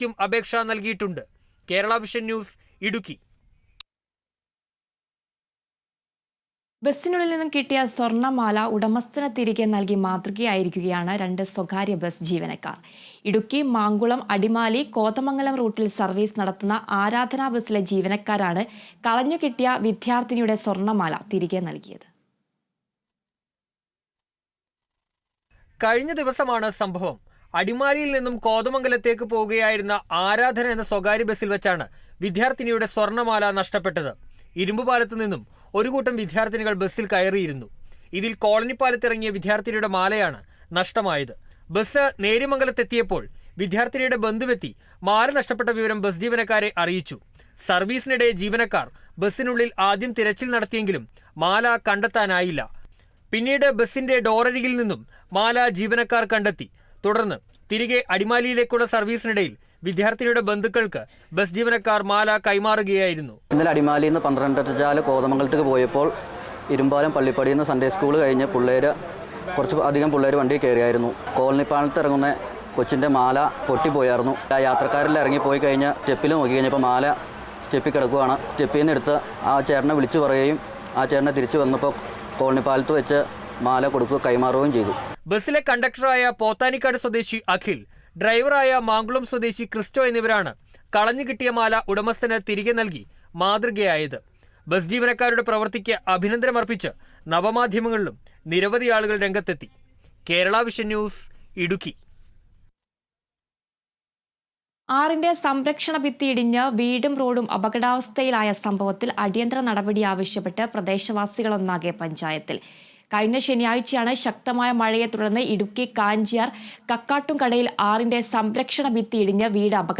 ക്കും അപേക്ഷ നൽകിയിട്ടുണ്ട്. Kerala vision news Idukki. ബസ്സിനുള്ളിൽ നിന്നും കിട്ടിയ സ്വർണമാല ഉടമസ്ഥന തിരികെ നൽകി മാതൃകയായിരിക്കുകയാണ് രണ്ട് സ്വകാര്യ ബസ് ജീവനക്കാർ. ഇടുക്കി മാങ്കുളം അടിമാലി കോതമംഗലം റൂട്ടിൽ സർവീസ് നടത്തുന്ന ആരാധനാ ബസ്സിലെ ജീവനക്കാരാണ് കളഞ്ഞു കിട്ടിയ വിദ്യാർത്ഥിനിയുടെ സ്വർണമാല തിരികെ നൽകിയത്. കഴിഞ്ഞ ദിവസമാണ് സംഭവം. അടിമാലിയിൽ നിന്നും കോതമംഗലത്തേക്ക് പോവുകയായിരുന്ന ആരാധന എന്ന സ്വകാര്യ ബസ്സിൽ വെച്ചാണ് വിദ്യാർത്ഥിനിയുടെ സ്വർണമാല നഷ്ടപ്പെട്ടത്. ഇരുമ്പുപാലത്തു നിന്നും ഒരു കൂട്ടം വിദ്യാർത്ഥിനികൾ ബസ്സിൽ കയറിയിരുന്നു. ഇതിൽ കോളനിപ്പാലത്തിറങ്ങിയ വിദ്യാർത്ഥിനിയുടെ മാലയാണ് നഷ്ടമായത്. ബസ് നേരിമംഗലത്തെത്തിയപ്പോൾ വിദ്യാർത്ഥിനിയുടെ ബന്ധുവെത്തി മാല നഷ്ടപ്പെട്ട വിവരം ബസ് ജീവനക്കാരെ അറിയിച്ചു. സർവീസിനിടെ ജീവനക്കാർ ബസ്സിനുള്ളിൽ ആദ്യം തിരച്ചിൽ നടത്തിയെങ്കിലും മാല കണ്ടെത്താനായില്ല. പിന്നീട് ബസ്സിന്റെ ഡോറരികിൽ നിന്നും മാല ജീവനക്കാർ കണ്ടെത്തി. തുടർന്ന് തിരികെ അടിമാലിയിലേക്കുള്ള സർവീസിനിടയിൽ വിദ്യാർത്ഥിനിയുടെ ബന്ധുക്കൾക്ക് ബസ് ജീവനക്കാർ മാല കൈമാറുകയായിരുന്നു. ഇന്നലെ അടിമാലിയിൽ നിന്ന് പന്ത്രണ്ടരജാല കോതമംഗലത്തേക്ക് പോയപ്പോൾ ഇരുമ്പാലം പള്ളിപ്പടിയിൽ നിന്ന് സൺഡേ സ്കൂൾ കഴിഞ്ഞ് പിള്ളേര് കുറച്ച് അധികം പിള്ളേർ വണ്ടിയിൽ കയറിയായിരുന്നു. കോളനിപ്പാലത്ത് ഇറങ്ങുന്ന കൊച്ചിന്റെ മാല പൊട്ടിപ്പോയായിരുന്നു. ആ യാത്രക്കാരിൽ ഇറങ്ങിപ്പോയി കഴിഞ്ഞ് സ്റ്റെപ്പിൽ നോക്കി കഴിഞ്ഞപ്പോൾ മാല സ്റ്റെപ്പിൽ കിടക്കുകയാണ് സ്റ്റെപ്പിൽ നിന്ന് എടുത്ത് ആ ചേട്ടനെ വിളിച്ചു പറയുകയും ആ ചേട്ടനെ തിരിച്ചു വന്നപ്പോൾ കോളനിപ്പാലത്ത് വെച്ച് മാല കൊടുക്കുക കൈമാറുകയും ചെയ്തു. ബസ്സിലെ കണ്ടക്ടറായ പോത്താനിക്കാട് സ്വദേശി അഖിൽ ഡ്രൈവറായ മാങ്കുളം സ്വദേശി ക്രിസ്റ്റോ എന്നിവരാണ് കളഞ്ഞു കിട്ടിയ മാല ഉടമസ്ഥന് തിരികെ നൽകി മാതൃകയായത്. ബസ് ജീവനക്കാരുടെ പ്രവൃത്തിക്ക് അഭിനന്ദനമർപ്പിച്ച് നവമാധ്യമങ്ങളിലും നിരവധി ആളുകൾ രംഗത്തെത്തി. Kerala vision news Idukki. ആറിന്റെ സംരക്ഷണ ഭിത്തി ഇടിഞ്ഞ് വീടും റോഡും അപകടാവസ്ഥയിലായ സംഭവത്തിൽ അടിയന്തര നടപടി ആവശ്യപ്പെട്ട് പ്രദേശവാസികളൊന്നാകെ പഞ്ചായത്തിൽ. കഴിഞ്ഞ ശനിയാഴ്ചയാണ് ശക്തമായ മഴയെ തുടർന്ന് ഇടുക്കി കാഞ്ചിയാർ കക്കാട്ടുംകടയിൽ ആറിന്റെ സംരക്ഷണ ഭിത്തി ഇടിഞ്ഞ് വീട് അപകട